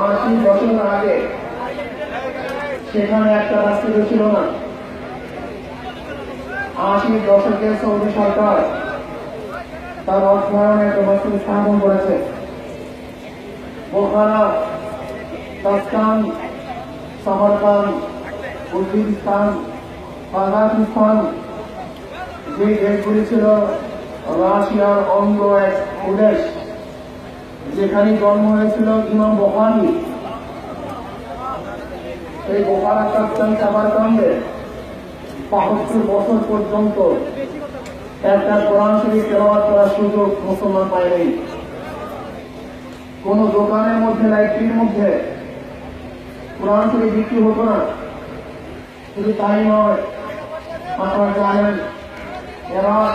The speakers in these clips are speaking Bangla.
আশি বছর আগে সেখানে একটা রাস্তা ছিল না। আশি দশকে সৌদি সরকার তার অর্থায়নে একটা স্থাপন করেছে। বোখারা তাস্কান সমরকান উজবেকিস্তান কাজাকিস্তান যে দেশগুলি ছিল রাশিয়ার অঙ্গ এক প্রদেশ। যেখানে জন্ম হয়েছিল ইমাম বোখারি। এই বোখারা কাস্তান চাবার কাণ্ডে বাহাত্তর বছর পর্যন্ত একটা কোরআন শরীফ তেলাওয়াত করার সুযোগ মুসলমান পায়নি। কোন দোকানের মধ্যে, লাইব্রেরির মধ্যে কোরআন শরীফ বিক্রি হতো না। শুধু তাই নয় আপনারা জানেন এরাক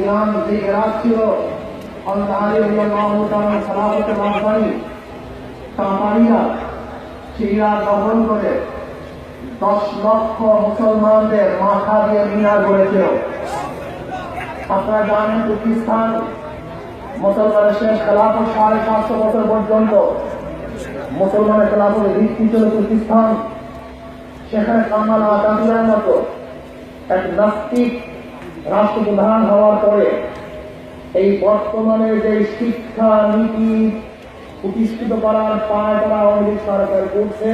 ইরান যে এরাক ছিল সালাফতের রাজধানী তাঁতারিয়া সেই ইরাক দখল করে দশ লক্ষ মুসলমানদের মাথা দিয়ে মিনার গড়েছিল আপনারা জানেন তুর্কিস্তান, মুসলমানের শেষ খেলাফত সাড়ে সাতশো বছর পর্যন্ত মুসলমানের খেলাফত ভিত্তি ছিল তুর্কিস্তান। সেখানে কামাল আজাদুরের মতো এক নাস্তিক রাষ্ট্রপ্রধান হওয়ার পরে এই বর্তমানে যে শিক্ষা নীতি প্রতিষ্ঠিত করার পায় আওয়ামী সরকার করছে,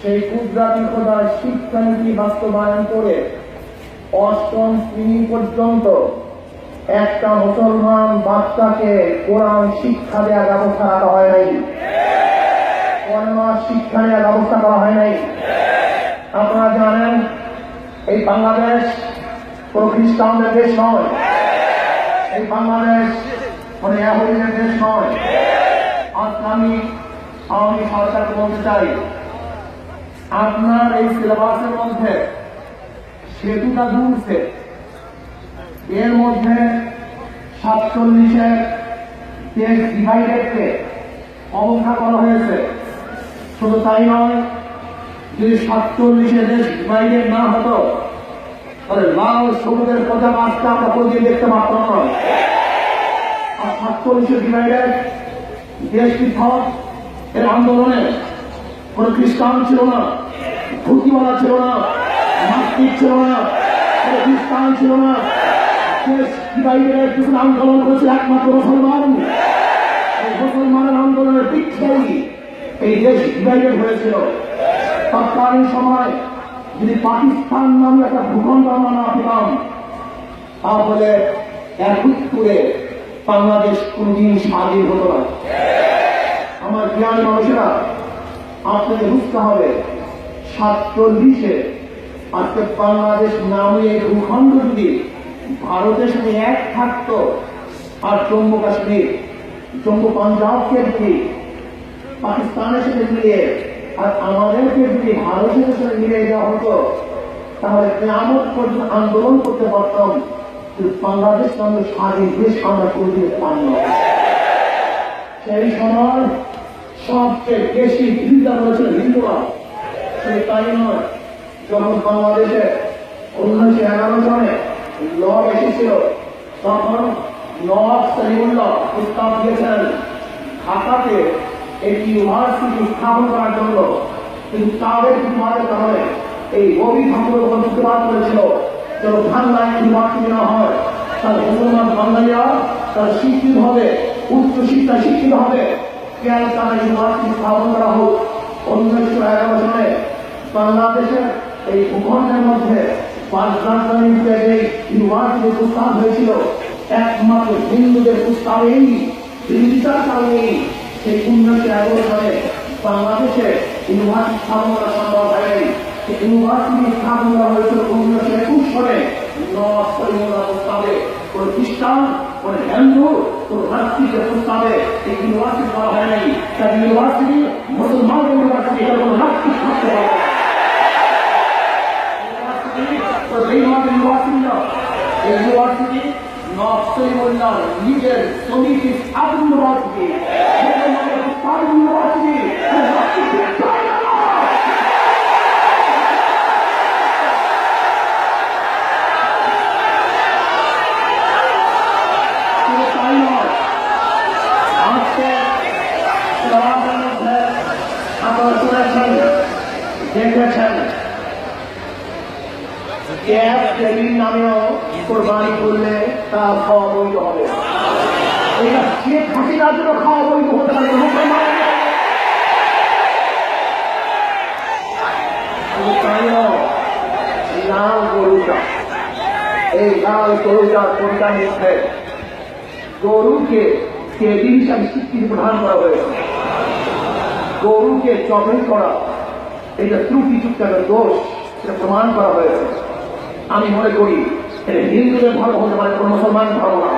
সেই কুদরাতি খোদার শিক্ষানীতি বাস্তবায়ন করে অষ্টম শ্রেণি পর্যন্ত একটা মুসলমান বাচ্চাকে কোরআন শিক্ষা দেওয়ার ব্যবস্থা রাখা হয় নাই। কোরআন শিক্ষা দেওয়ার ব্যবস্থা করা হয় নাই। আপনারা জানেন, এই বাংলাদেশ কোন খ্রিস্টানদের দেশ নয়। এই বাংলাদেশ কোন ইয়াহুদিদের দেশ নয়। আজকে আমি আমি সরকারকে বলতে চাই, আপনার এই সিলেবাসের মধ্যে সেতুটা দুলছে এর মধ্যে সাতচল্লিশের দেশ ডিভাইডেডকে অবজ্ঞা করা হয়েছে। শুধু তাই নয়, যদি সাতচল্লিশে দেশ ডিভাইডেড না হতো লাল প্রধান আজকে আমরা দেখতে পারতাম আর দেশ পৃথক এর আন্দোলনে কোন খ্রিস্টান ছিল না ধুতিওয়ালা ছিল না, নাস্তিক ছিল না, কোন খ্রিস্টান ছিল না। আন্দোলন করেছে একমাত্র মুসলমান? মুসলমানের আন্দোলনের পিছনেই এই দেশ ডিভাইডেড হয়েছিল? তৎকালীন সময় যদি পাকিস্তান নামে একটা ভূখণ্ড আমরা না পেতাম, তাহলে করে বাংলাদেশ কোনদিন স্বাধীন হতো না। আমার জ্ঞানী মানুষেরা আপনাকে বুঝতে হবে, সাতচল্লিশে আজকে বাংলাদেশ নামে এই ভূখণ্ড যদি ভারতের সঙ্গে এক থাকতো, আর জম্মু কাশ্মীর, জম্মু পাঞ্জাবকে যদি পাকিস্তানের সাথে মিলিয়ে আর আমাদেরকে যদি ভারতের সাথে মিলিয়ে দেওয়া হতো, তাহলে কেমন পর্যন্ত আন্দোলন করতে পারতাম বাংলাদেশ নামে স্বাধীন দেশ আমরা করে দিতে পারি সেই সময় সবচেয়ে বেশি বিরোধিতা করেছিল হিন্দুরা, শুধু তাই নয়, যখন বাংলাদেশে উনিশশো এগারো সালে ল এসেছিল, তখন নওয়াব সলিমুল্লাহ প্রস্তাব দিয়েছেন ঢাকাতে একটি ইউনিভার্সিটি স্থাপন করার জন্য। কিন্তু তাদের কারণে এই ঠাকুর যখন প্রতিবাদ করেছিল, যেন বাংলায় ইউনিভার্সিটি না হয়, তার মুসলমান বাঙালিরা তার শিক্ষিত হবে, উচ্চ শিক্ষা শিক্ষিত হবে। কেন তারা ইউনিভার্সিটি স্থাপন করা হোক? উনিশশো এগারো সালে বাংলাদেশের এই ভূখণ্ডের মধ্যে রাজধানীতে যে ইউনিভার্সিটি প্রস্তাব হয়েছিল, একমাত্র হিন্দুদের প্রস্তাবেই বিরোধিতার কারণেই সেই উনিশশো এগারো সালে বাংলাদেশে ইউনিভার্সিটি স্থাপন করা সম্ভব হয়নি ইউনিভার্সিটি স্থাপন করা হয়েছিল উনিশশো একুশ সালে। নবাব কোন খ্রিস্টান, কোন হিন্দু, কোন নাস্তিকের প্রস্তাবে এই ইউনিভার্সিটি করা হয় নাই তার ইউনিভার্সিটি, মুসলমান ইউনিভার্সিটি কোনো নাস্তিক থাকতে পারে। ইউনিভার্সিটি তো সেই মত ইউনিভার্সিটি না। এই ইউনিভার্সিটি নবাব সলিমুল্লাহ নিজের সমিতি স্থাপন ইউনিভার্সিটি মুসলমানের প্রস্তাব ইউনিভার্সিটি কোনো নাস্তিক থাকতে পারে না। শুধু তাই নয় আজকে সমাজের মধ্যে শুনেছেন গ্যাস টেবিল নামেও কোরবানি করলে তা খাওয়া বৈধ হবে এটা শেখ হাসিনার জন্য খাওয়া বৈধ হতে পারে। গরুটা, এই লাল গরুটার কোনটা মধ্যে গরুকে টেবিল হিসাবে স্বীকৃতি প্রদান করা হয়েছে। গরুকে জবাই করা, এটা ত্রুটিযুক্ত একটা দোষ, এটা প্রমাণ করা হয়েছে। আমি মনে করি, এটা হিন্দুদের ধর্ম হতে পারে, কোনো মুসলমান ধর্ম না।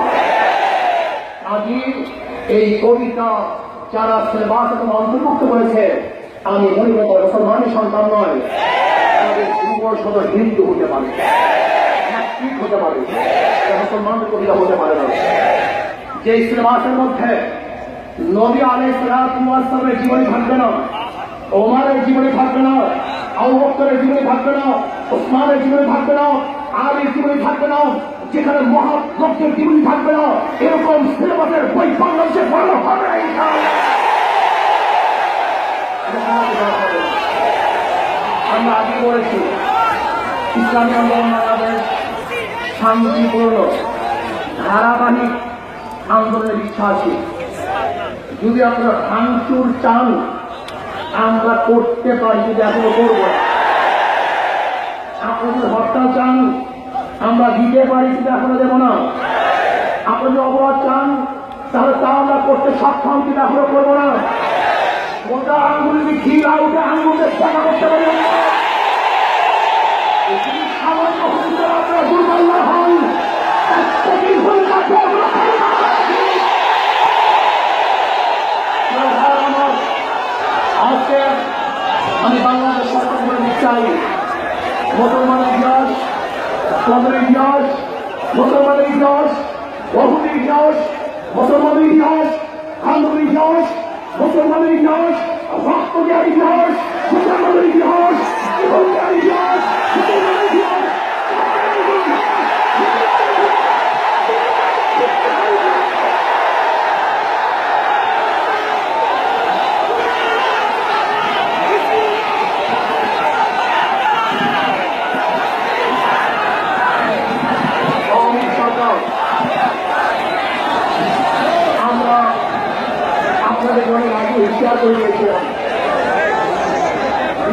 আজই এই কবিতা যারা এবং অন্তর্ভুক্ত করেছে, আমি মনে করি মুসলমানের সন্তান নয় হিন্দু হতে পারে। নাস্তিক হতে পারে পারে না। যে মধ্যে জীবনী থাকবে না, ওমারের জীবনী আলীর জীবনী থাকবে না যেখানে মহাভক্তের জীবনী থাকবে না, এরকম সিলেবাসের বই বাংলাদেশে পড়ানো হবে। আমরা আগে বলেছি, ইসলামী আন্দোলন বাংলাদেশ শান্তিপূর্ণ ধারাবাহিক আন্দোলনের ইচ্ছা আছে যদি আপনারা ভাঙচুর চান, আমরা করতে পারি, যদি এখনও করব। আপনারা হরতাল চান আমরা দিতে পারি কিন্তু এখনও দেব না। আপনি যদি অপরাধ চান, তাহলে তা আমরা করতে সক্ষম কিন্তু এখনও করব না। ওটা আঙ্গুল যদি ঘিরা ওটা আঙ্গুলের করতে পারি না। যদি সামান্য হতে আপনারা দুর্বল না হন একটা দিন হয়ে যাচ্ছে আমরা খালি না। আজকে আমি বাংলাদেশ সরকার বলে চাই মুসলমানের ইতিহাস ইসলামের ইতিহাস মুসলমানের ইতিহাস বহুদের ইতিহাস মুসলমানের ইতিহাস খানদের ইতিহাস মুসলমানের ইতিহাস রক্ত দেওয়ার ইতিহাস মুসলমানের ইতিহাস ইতিহাস মুসলমানের ইতিহাস আওয়ামী সরকার আমরা আপনাদের অনেক আগে হুঁশিয়ার করে দিয়েছিলাম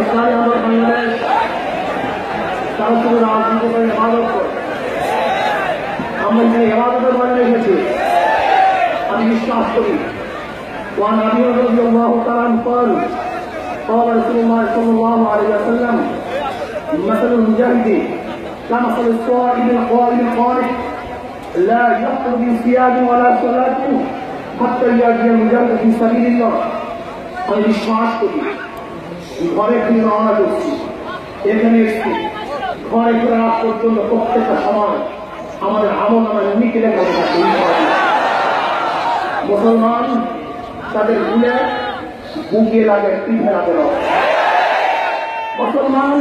ইসলামী আন্দোলন বাংলাদেশ তারা শুধু রাজনীতি করে ইবাদত করে আমরা এখানে ইবাদতের মানে রেখেছি আমি বিশ্বাস করি وعن ابي رضي الله تعالى عنه قال قال رسول الله صلى الله عليه وسلم مثل المجاهد كمثل الصائم القائم القارئ لا يخطر من صيام ولا صلاة حتى يأتي المجاهد في سبيل الله আমি বিশ্বাস করি। ঘরে ফিরে রওনা করছি। এখানে এসছি ঘরে ফিরে রাত পর্যন্ত প্রত্যেকটা সময় আমাদের আমল আমার এমনিকে লেখা মুসলমান তাদের ভুলে বুকে লাগে পিঠে লাগে মুসলমান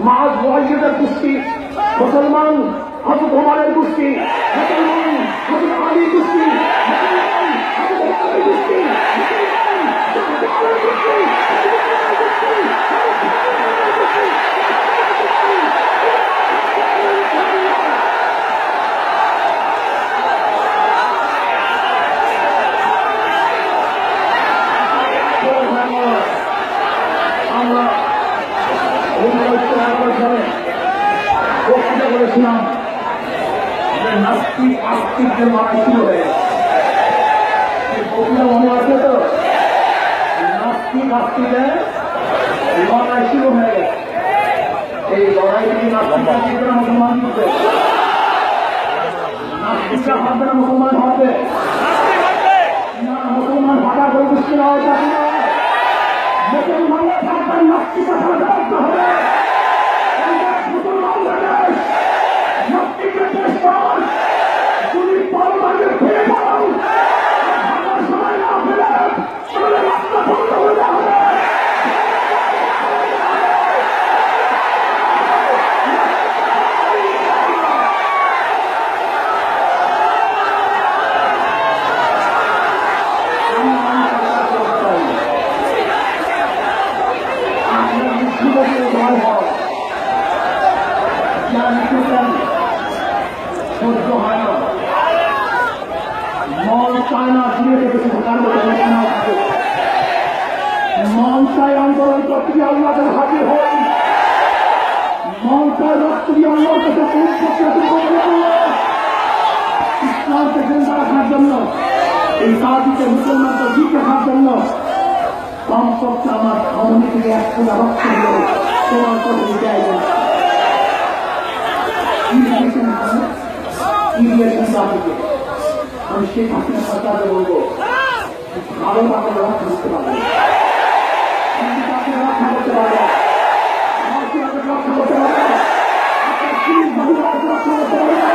মাছ মহাজিদের গোষ্ঠী। মুসলমান হজরত ওমারের গোষ্ঠী। মুসলমান হজরত আলী গোষ্ঠী। মুসলমান হজরত গোষ্ঠী। করেছিলাম। নাস্তিক আস্তিকদের লড়াই শুরু হয়ে গেছে। এই বক্তৃতা মনে আছে তো নাস্তিক আস্তিকদের লড়াই শুরু হয়ে গেছে। এই লড়াই থেকে মুসলমান নাস্তিকরা হবে। না, মুসলমান হবে না মুসলমান ভাষা করে হয় হবে। সহ্য হয় না। মন চায় না জিনিস কিছু ঢোকার মতো ঘটনা থাকে মন চায় আন্দোলন করতে গিয়ে আল্লাহদের হাজির হন মন চায় রক্ত দিয়ে আল্লাহর কাছে ইসলামকে জিন্দা রাখার জন্য, এই সাহায্যকে মুসলমানকে ঠিক রাখার জন্য কমপক্ষে আমার ধর্ম থেকে এক ফোটা রক্ত দিল তোমার কোনো জায়গা কি দিয়েছেন জাতিকে আমি সেই হাসিনা সরকারকে বলব ভালো পারবে আমাকে তাকে রক্ষা করতে পারবে আপনার পুলিশ বাহিনী তাকে রক্ষা করতে পারবে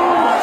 সেই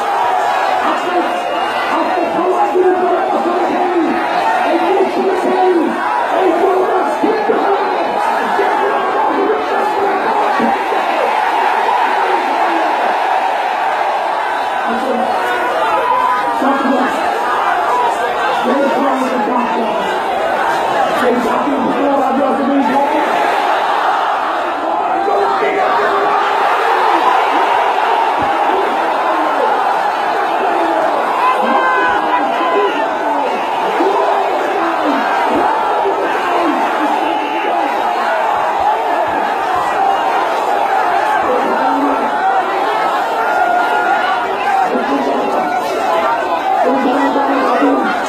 সাক্ষী